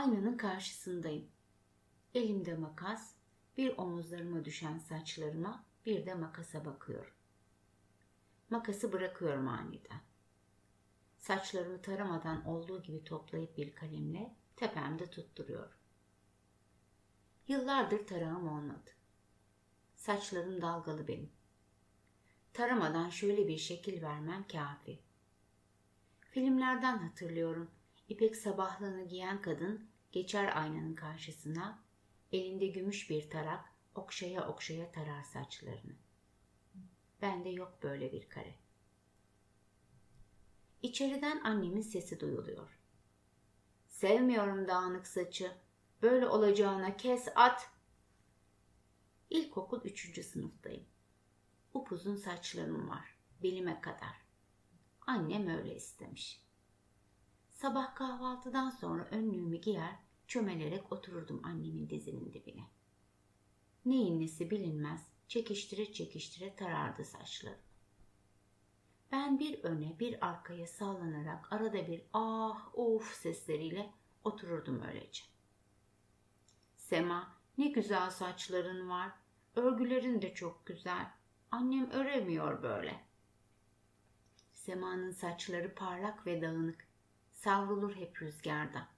Aynanın karşısındayım. Elimde makas, bir omuzlarıma düşen saçlarıma, bir de makasa bakıyorum. Makası bırakıyorum aniden. Saçlarımı taramadan olduğu gibi toplayıp bir kalemle tepemde tutturuyorum. Yıllardır tarağım olmadı. Saçlarım dalgalı benim. Taramadan şöyle bir şekil vermem kafi. Filmlerden hatırlıyorum. İpek sabahlığını giyen kadın geçer aynanın karşısına, elinde gümüş bir tarak okşaya okşaya tarar saçlarını. Bende yok böyle bir kare. İçeriden annemin sesi duyuluyor. Sevmiyorum dağınık saçı. Böyle olacağına kes at. İlkokul üçüncü sınıftayım. Upuzun saçlarım var. Belime kadar. Annem öyle istemiş. Sabah kahvaltıdan sonra önlüğümü giyer, çömelerek otururdum annemin dizinin dibine. Neyin nesi bilinmez, çekiştire çekiştire tarardı saçları. Ben bir öne bir arkaya sallanarak arada bir ah of sesleriyle otururdum öylece. Sema ne güzel saçların var. Örgülerin de çok güzel. Annem öremiyor böyle. Sema'nın saçları parlak ve dağınık. Savrulur hep rüzgarda.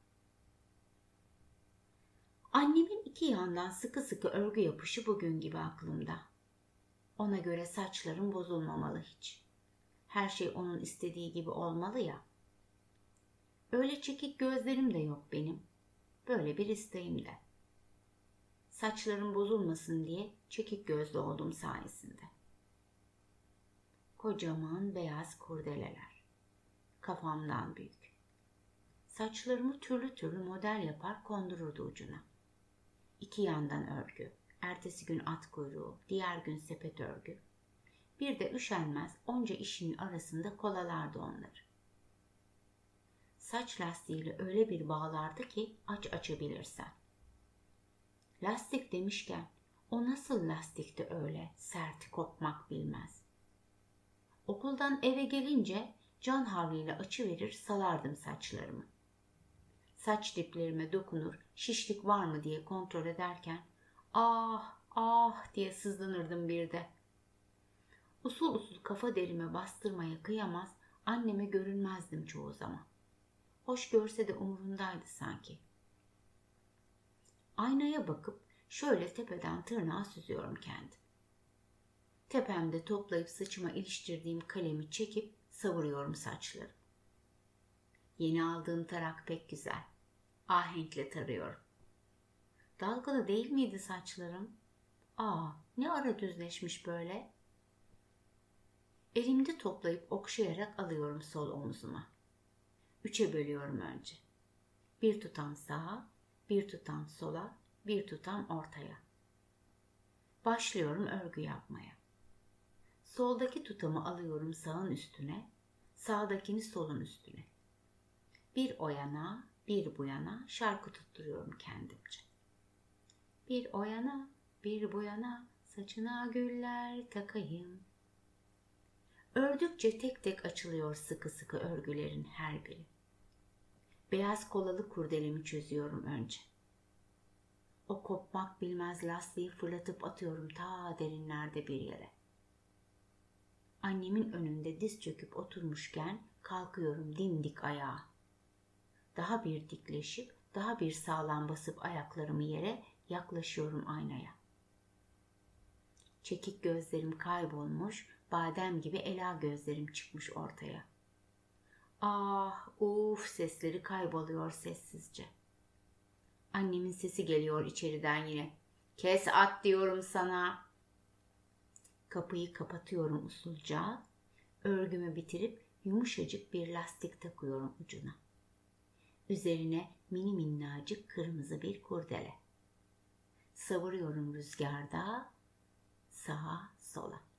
Annemin iki yandan sıkı sıkı örgü yapışı bugün gibi aklımda. Ona göre saçlarım bozulmamalı hiç. Her şey onun istediği gibi olmalı ya. Öyle çekik gözlerim de yok benim. Böyle bir isteğim de. Saçlarım bozulmasın diye çekik gözlü oldum sayesinde. Kocaman beyaz kurdeleler. Kafamdan büyük. Saçlarımı türlü türlü model yapar kondururdu ucuna. İki yandan örgü, ertesi gün at kuyruğu, diğer gün sepet örgü. Bir de üşenmez onca işin arasında kolalardı onları. Saç lastiğiyle öyle bir bağlardı ki aç açabilirsen. Lastik demişken o nasıl lastikti öyle serti kopmak bilmez. Okuldan eve gelince can havliyle açı verir salardım saçlarımı. Saç diplerime dokunur şişlik var mı diye kontrol ederken ah ah diye sızlanırdım bir de. Usul usul kafa derime bastırmaya kıyamaz anneme görünmezdim çoğu zaman. Hoş görse de umurundaydı sanki. Aynaya bakıp şöyle tepeden tırnağa süzüyorum kendim. Tepemde toplayıp saçıma iliştirdiğim kalemi çekip savuruyorum saçları. Yeni aldığım tarak pek güzel. Ahenkle tarıyorum. Dalgalı değil miydi saçlarım? Aa, ne ara düzleşmiş böyle? Elimde toplayıp okşayarak alıyorum sol omzuma. Üçe bölüyorum önce. Bir tutam sağa, bir tutam sola, bir tutam ortaya. Başlıyorum örgü yapmaya. Soldaki tutamı alıyorum sağın üstüne, sağdakini solun üstüne. Bir o yana, bir bu yana şarkı tutturuyorum kendimce. Bir o yana, bir bu yana saçına güller takayım. Ördükçe tek tek açılıyor sıkı sıkı örgülerin her biri. Beyaz kolalı kurdelemi çözüyorum önce. O kopmak bilmez lastiği fırlatıp atıyorum ta derinlerde bir yere. Annemin önünde diz çöküp oturmuşken kalkıyorum dimdik ayağa. Daha bir dikleşip daha bir sağlam basıp ayaklarımı yere yaklaşıyorum aynaya. Çekik gözlerim kaybolmuş, badem gibi ela gözlerim çıkmış ortaya. Ah, uf sesleri kayboluyor sessizce. Annemin sesi geliyor içeriden yine. Kes at diyorum sana. Kapıyı kapatıyorum usulca. Örgümü bitirip yumuşacık bir lastik takıyorum ucuna. Üzerine mini minnacık kırmızı bir kurdele. Savuruyorum rüzgarda sağa sola.